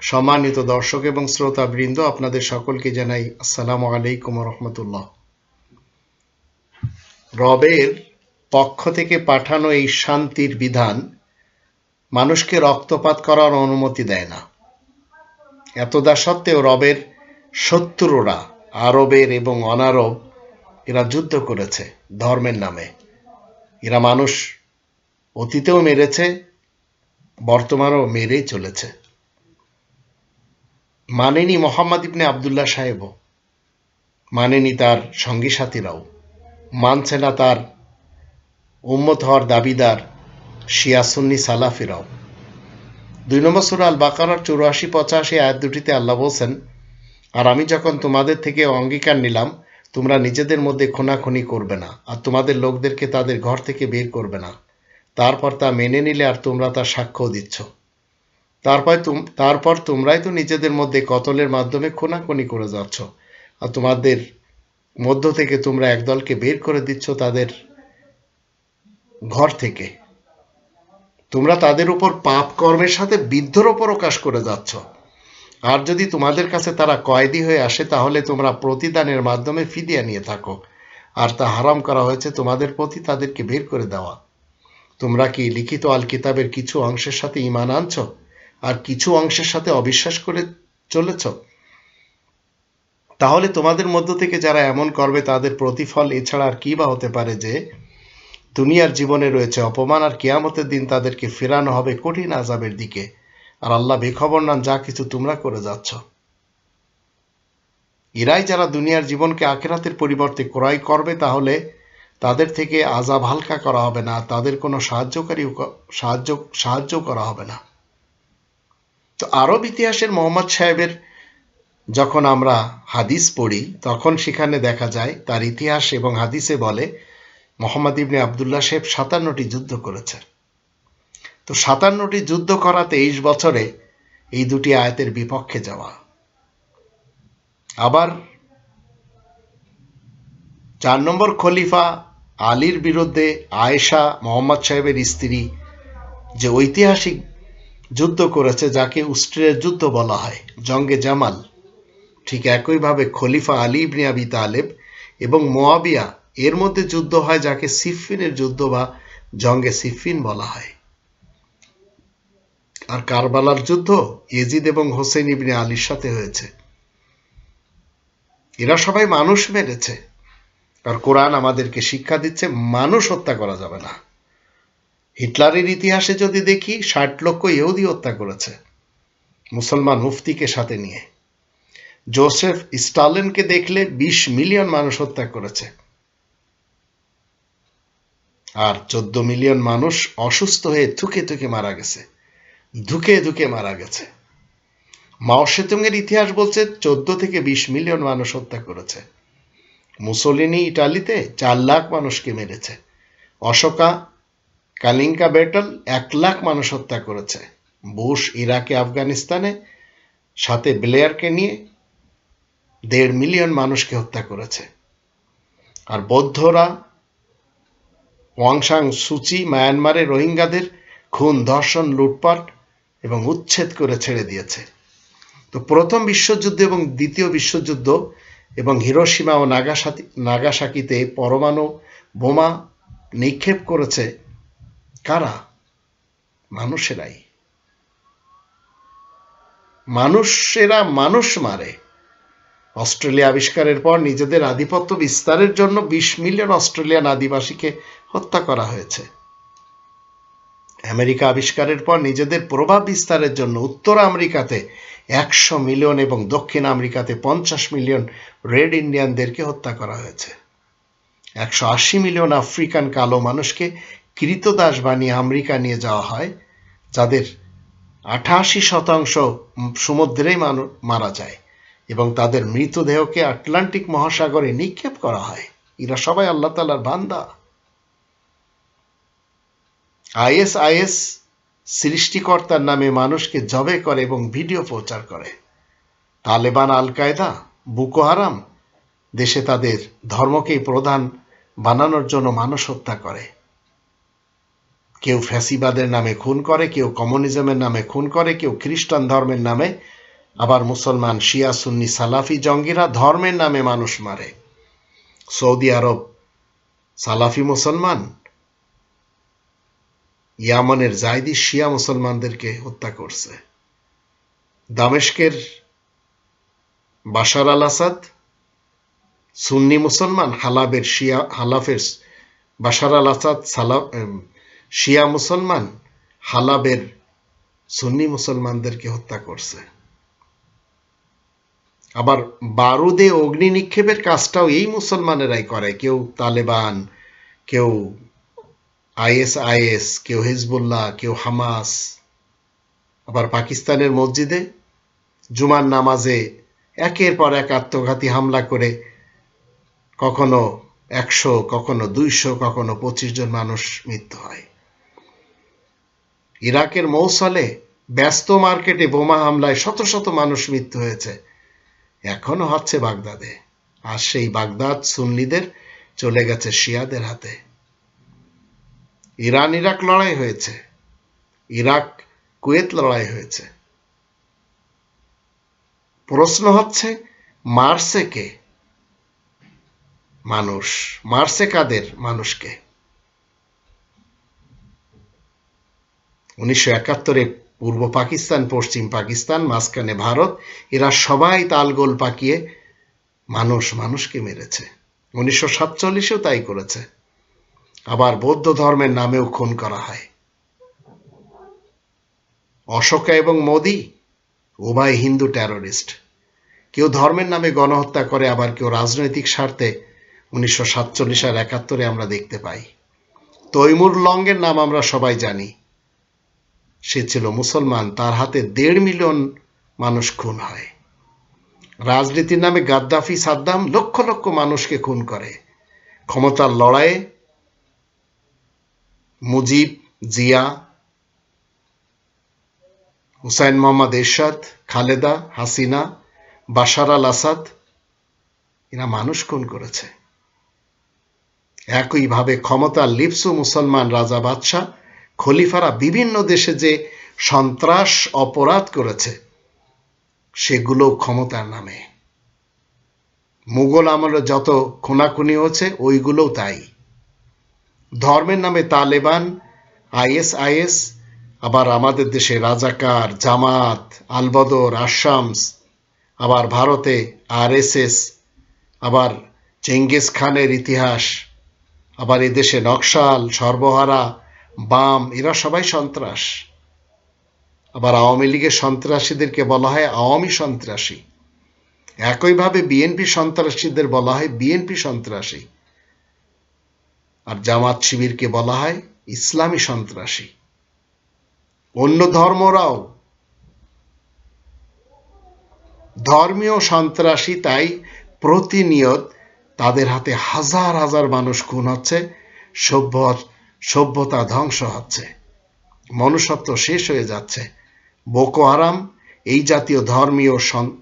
সম্মানিত দর্শক এবং শ্রোতা বৃন্দ আপনাদের সকলকে জানাই আসসালামু আলাইকুম রহমতুল্লাহ। রবের পক্ষ থেকে পাঠানো এই শান্তির বিধান মানুষকে রক্তপাত করার অনুমতি দেয় না। এতদা সত্ত্বেও রবের শত্রুরা, আরবের এবং অনারব এরা যুদ্ধ করেছে ধর্মের নামে। এরা মানুষ অতীতেও মেরেছে, বর্তমানেও মেরেই চলেছে। মানেনি মোহাম্মদ ইবনে আবদুল্লাহ সাহেবও, মানেনি তার সঙ্গী সাথীরাও, মানছে না তার উম্মত হওয়ার দাবিদার শিয়াসুন্নি সালাফিরাও। দুই নম্বর সুরা আল বাকারার চৌরাশি পঁচাশি আয়াত দুটিতে আল্লাহ বলছেন, আর আমি যখন তোমাদের থেকে অঙ্গীকার নিলাম তোমরা নিজেদের মধ্যে খুনাখুনি করবে না, আর তোমাদের লোকদেরকে তাদের ঘর থেকে বের করবে না। তারপর তা মেনে নিলে আর তোমরা তার সাক্ষ্য দিচ্ছ। তারপর তারপর তোমরাই তো নিজেদের মধ্যে কতলের মাধ্যমে খুনাখুনি করে যাচ্ছ, আর তোমাদের মধ্য থেকে তোমরা একদলকে বের করে দিচ্ছ তাদের ঘর থেকে। তোমরা তাদের উপর পাপ কর্মের সাথে বিদ্রোহ প্রকাশ করে যাচ্ছ। আর যদি তোমাদের কাছে তারা কয়েদি হয়ে আসে, তাহলে তোমরা প্রতিদানের মাধ্যমে ফিদিয়া নিয়ে থাকো। আর তা হারাম করা হয়েছে তোমাদের প্রতি, তাদেরকে বের করে দেওয়া। তোমরা কি লিখিত আল কিতাবের কিছু অংশের সাথে ইমান আনছ? আর কিছু অংশের সাথে অবিশ্বাস করে চলেছ? তাহলে তোমাদের মধ্য থেকে যারা এমন করবে, তাদের প্রতিফল এছাড়া আর কি বা হতে পারে যে, দুনিয়ার জীবনে রয়েছে অপমান, আর কেয়ামতের দিন তাদেরকে ফেরানো হবে কঠিন আজাবের দিকে। আর আল্লাহ বেখবর নান যা কিছু তোমরা করে যাচ্ছ। এরাই যারা দুনিয়ার জীবনকে আখেরাতের পরিবর্তে ক্রয় করবে, তাহলে তাদের থেকে আজাব হালকা করা হবে না, তাদের কোনো সাহায্যকারী সাহায্য সাহায্য করা হবে না। তো আরব ইতিহাসের মোহাম্মদ সাহেবের যখন আমরা হাদিস পড়ি, তখন সেখানে দেখা যায়, তার ইতিহাস এবং হাদিসে বলে, মোহাম্মদ ইবনে আবদুল্লাহ সাহেব সাতান্নটি যুদ্ধ করেছে তো সাতান্নটি যুদ্ধ করা তেইশ বছরে এই দুটি আয়াতের বিপক্ষে যাওয়া। আবার চার নম্বর খলিফা আলীর বিরুদ্ধে আয়েশা মোহাম্মদ সাহেবের স্ত্রী যে ঐতিহাসিক যুদ্ধ করেছে, যাকে উস্ট্রের যুদ্ধ বলা হয়, জঙ্গে জামাল, ঠিক একইভাবে খলিফা আলী ইবনে আবি তালেব এবং মোয়াবিয়া এর মধ্যে যুদ্ধ হয়, যাকে সিফিনের যুদ্ধ বা জঙ্গে সিফিন বলা হয়। আর কারবালার যুদ্ধ ইয়েজিদ এবং হোসেন ইবনে আলীর সাথে হয়েছে। এরা সবাই মানুষ মেরেছে আর কোরআন আমাদেরকে শিক্ষা দিচ্ছে, মানুষ হত্যা করা যাবে না। হিটলারের ইতিহাসে যদি দেখি, ষাট লক্ষ ইহুদি হত্যা করেছে, মুসলমান মুফতিকে সাথে নিয়ে। জোসেফ স্টালিনকে দেখলে বিশ মিলিয়ন মানুষ হত্যা করেছে। আর চোদ্দ মিলিয়ন মানুষ অসুস্থ হয়ে থুকে থুকে মারা গেছে। ধুকে ধুকে মারা গেছে। মাও সেতুংয়ের ইতিহাস বলছে, চোদ্দ থেকে বিশ মিলিয়ন মানুষ হত্যা করেছে। মুসলিনি ইটালিতে চার লাখ মানুষকে মেরেছে। অশোকা কালিঙ্কা ব্যাটল এক লাখ মানুষ হত্যা করেছে। বুশ ইরাকে, আফগানিস্তানে সাথে ব্লেয়ারকে নিয়ে দেড় মিলিয়ন মানুষকে হত্যা করেছে। আর বৌদ্ধরা ওয়াংসাং, সুচি মায়ানমারে রোহিঙ্গাদের খুন, ধর্ষণ, লুটপাট এবং উচ্ছেদ করে ছেড়ে দিয়েছে। তো প্রথম বিশ্বযুদ্ধ এবং দ্বিতীয় বিশ্বযুদ্ধ এবং হিরোসীমা ও নাগাসাকি, নাগাসাকিতে পরমাণু বোমা নিক্ষেপ করেছে কারা? মানুষেরাই। মানুষেরা মানুষ মারে। অস্ট্রেলিয়া আবিষ্কারের পর নিজেদের আধিপত্য বিস্তারের জন্য বিশ মিলিয়ন অস্ট্রেলিয়ান আদিবাসীকে হত্যা করা হয়েছে। আমেরিকা আবিষ্কারের পর নিজেদের প্রভাব বিস্তারের জন্য উত্তর আমেরিকাতে একশো মিলিয়ন এবং দক্ষিণ আমেরিকাতে পঞ্চাশ মিলিয়ন রেড ইন্ডিয়ানদেরকে হত্যা করা হয়েছে। একশো আশি মিলিয়ন আফ্রিকান কালো মানুষকে কৃতদাস বানিয়ে আমেরিকা নিয়ে যাওয়া হয়, যাদের আঠাশি শতাংশ সমুদ্রেই মারা যায় এবং তাদের মৃতদেহকে আটলান্টিক মহাসাগরে নিক্ষেপ করা হয়। এরা সবাই আল্লাহ তালার বান্দা। আইএস আইএস সৃষ্টিকর্তার নামে মানুষকে জবে করে এবং ভিডিও প্রচার করে। তালেবান আল কায়দা বুকো হারাম দেশে তাদের ধর্মকেই প্রধান বানানোর জন্য মানুষ হত্যা করে। কেউ ফ্যাসিবাদের নামে খুন করে, কেউ কমিউনিজমের নামে খুন করে, কেউ খ্রিস্টান ধর্মের নামে। আবার মুসলমান, শিয়া, সুন্নি, সালাফি, জঙ্গিরা ধর্মের নামে মানুষ মারে। সৌদি আরব সালাফি মুসলমান ইয়ামানের জায়দি শিয়া মুসলমানদেরকে হত্যা করছে। দামেস্কের বাশার আল আসাদ সুন্নি মুসলমান হালাবের শিয়া, হালাফের বাশার আল আসাদ সালা শিয়া মুসলমান হালাবের সুন্নি মুসলমানদেরকে হত্যা করছে। আবার বারুদে অগ্নি নিক্ষেপের কাজটাও এই মুসলমানেরাই করে। কেউ তালেবান, কেউ আইএস আইএস, কেউ হিজবুল্লাহ, কেউ হামাস। আবার পাকিস্তানের মসজিদে জুমার নামাজে একের পর এক আত্মঘাতী হামলা করে কখনো একশো, কখনো দুইশো, কখনো পঁচিশ জন মানুষ মৃত্যু হয়। ইরাকের মৌসলে ব্যস্ত মার্কেটে বোমা হামলায় শত শত মানুষ মৃত্যু হয়েছে। এখনও হচ্ছে বাগদাদে। আর সেই বাগদাদ সুন্নিদের চলে গেছে শিয়াদের হাতে। ইরান ইরাক লড়াই হয়েছে। ইরাক, কুয়েত লড়াই হয়েছে। প্রশ্ন হচ্ছে মার্সে কে? মানুষ। মার্সে কাদের? মানুষকে। উনিশশো একাত্তরে পূর্ব পাকিস্তান, পশ্চিম পাকিস্তান, মাঝখানে ভারত, এরা সবাই তালগোল পাকিয়ে মানুষ, মানুষকে মেরেছে। উনিশশো সাতচল্লিশেও তাই করেছে। আবার বৌদ্ধ ধর্মের নামেও খুন করা হয়। অশোকা এবং মোদি, উভয় হিন্দু টেরোরিস্ট কেউ ধর্মের নামে গণহত্যা করে, আবার কেউ রাজনৈতিক স্বার্থে উনিশশো সাতচল্লিশ আর একাত্তরে আমরা দেখতে পাই। তৈমুর লঙ্গের নাম আমরা সবাই জানি। সে ছিল মুসলমান, তার হাতে দেড় মিলিয়ন মানুষ খুন হয়। রাজনীতির নামে গাদ্দাফি, সাদ্দাম লক্ষ লক্ষ মানুষকে খুন করে। ক্ষমতার লড়াইয়ে মুজিব, জিয়া, হুসাইন মোহাম্মদ এরশাদ, খালেদা, হাসিনা, বাশার আল আসাদ, এরা মানুষ খুন করেছে। একইভাবে ক্ষমতার লিপসু মুসলমান রাজা বাদশাহ, খলিফারা বিভিন্ন দেশে যে সন্ত্রাস, অপরাধ করেছে সেগুলো ক্ষমতার নামে। মুঘল আমলে যত খুনাখুনি হচ্ছে ওইগুলোও তাই। ধর্মের নামে তালেবান, আইএস আইএস, আবার আমাদের দেশে রাজাকার, জামাত, আলবদর, আসামস, আবার ভারতে আরএসএস, আবার চেঙ্গিস খানের ইতিহাস, আবার এদেশে নকশাল সর্বহারা বাম, এরা সবাই সন্ত্রাস। আবার আওয়ামী লীগের সন্ত্রাসীদেরকে বলা হয় আওয়ামী সন্ত্রাসী। একইভাবে বিএনপি সন্ত্রাসীদের বলা হয় বিএনপি সন্ত্রাসী। আর জামাত শিবিরকে বলা হয় ইসলামী সন্ত্রাসী। অন্য ধর্মরাও ধর্মীয় সন্ত্রাসী, তাই প্রতিনিয়ত তাদের হাতে হাজার হাজার মানুষ খুন হচ্ছে, সভ্য সভ্যতা ধ্বংস হচ্ছে, মনুষ্যত্ব শেষ হয়ে যাচ্ছে। বোকো হারাম, এই জাতীয় ধর্মীয়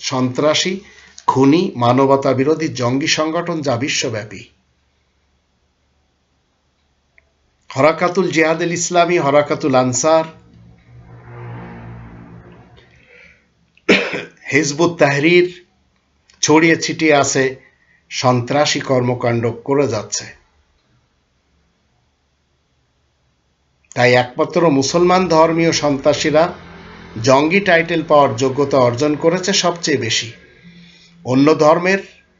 সন্ত্রাসী, খুনি মানবতা বিরোধী জঙ্গি সংগঠন যা বিশ্বব্যাপী। হরাকাতুল জিহাদুল ইসলামী, হরাকাতুল আনসার, হিজবুত তাহরির, ছড়িয়ে ছিটিয়ে আছে, সন্ত্রাসী কর্মকাণ্ড করে যাচ্ছে। তাই একমাত্র মুসলমান ধর্মীয় সন্ত্রাসীরা জঙ্গি টাইটেল পাওয়ার যোগ্যতা অর্জন করেছে সবচেয়ে বেশি। অন্য ধর্মের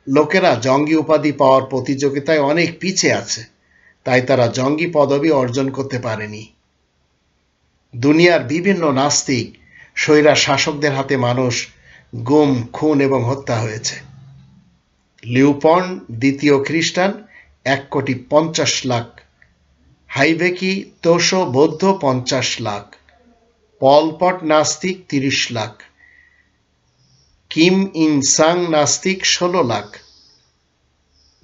লোকেরা জঙ্গি উপাধি পাওয়ার প্রতিযোগিতায় অনেক পিছে আছে। তাই তারা জঙ্গি পদবি অর্জন করতে পারেনি। দুনিয়ার বিভিন্ন নাস্তিক, স্বৈরা শাসকদের হাতে মানুষ গুম, খুন এবং হত্যা হয়েছে। লিউপন, দ্বিতীয় খ্রিস্টান, এক কোটি পঞ্চাশ লাখ। হাইভেকি তোষো বৌদ্ধ পঞ্চাশ লাখ। পলপট নাস্তিক তিরিশ লাখ। কিম ইনসাং নাস্তিক ষোলো লাখ।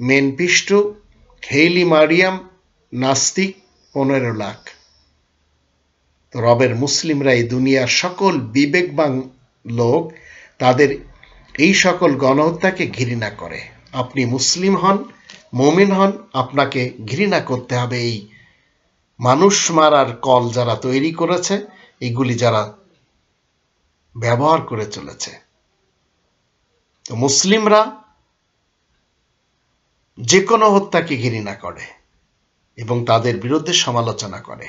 মেনপিষ্টু, হেইলি মারিয়াম নাস্তিক, পনেরো লাখ। তো রবের মুসলিমরা এই দুনিয়ার সকল বিবেকবান লোক, তাদের এই সকল গণহত্যাকে ঘৃণা করে। আপনি মুসলিম হন, মমিন হন, আপনাকে ঘৃণা করতে হবে। এই মানুষ মারার কল যারা তৈরি করেছে, এগুলি যারা ব্যবহার করে চলেছে। তো মুসলিমরা যে কোনো হত্যাকে ঘৃণা করে। এবং তাদের বিরুদ্ধে সমালোচনা করে।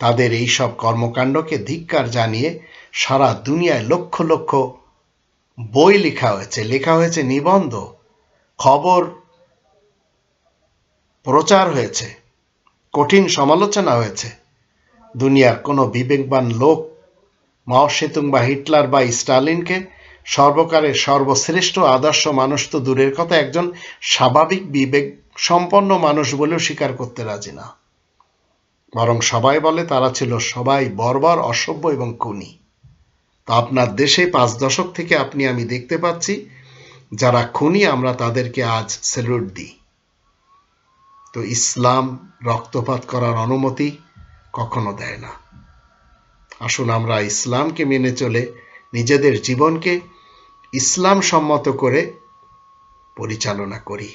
তাদের এই সব কর্মকাণ্ডকে ধিক্কার জানিয়ে সারা দুনিয়ায় লক্ষ লক্ষ বই লেখা হয়েছে। লেখা হয়েছে নিবন্ধ, খবর প্রচার হয়েছে, কঠিন সমালোচনা হয়েছে। দুনিয়ার কোনো বিবেকবান লোক মাও সেতুং বা হিটলার বা স্টালিনকে সর্বকারের সর্বশ্রেষ্ঠ আদর্শ মানুষ তো দূরের কথা, একজন স্বাভাবিক বিবেক সম্পন্ন মানুষ বলেও স্বীকার করতে রাজি না। বরং সবাই বলে তারা ছিল সবাই বর্বর, অসভ্য এবং খুনি। তো আপনার দেশে পাঁচ দশক থেকে আপনি আমি দেখতে পাচ্ছি, যারা খুনি আমরা তাদেরকে আজ স্যালুট দিই। তো ইসলাম রক্তপাত করার অনুমতি কখনো দেয় না। আসুন আমরা ইসলামকে মেনে চলে নিজেদের জীবনকে ইসলাম সম্মত করে পরিচালনা করি।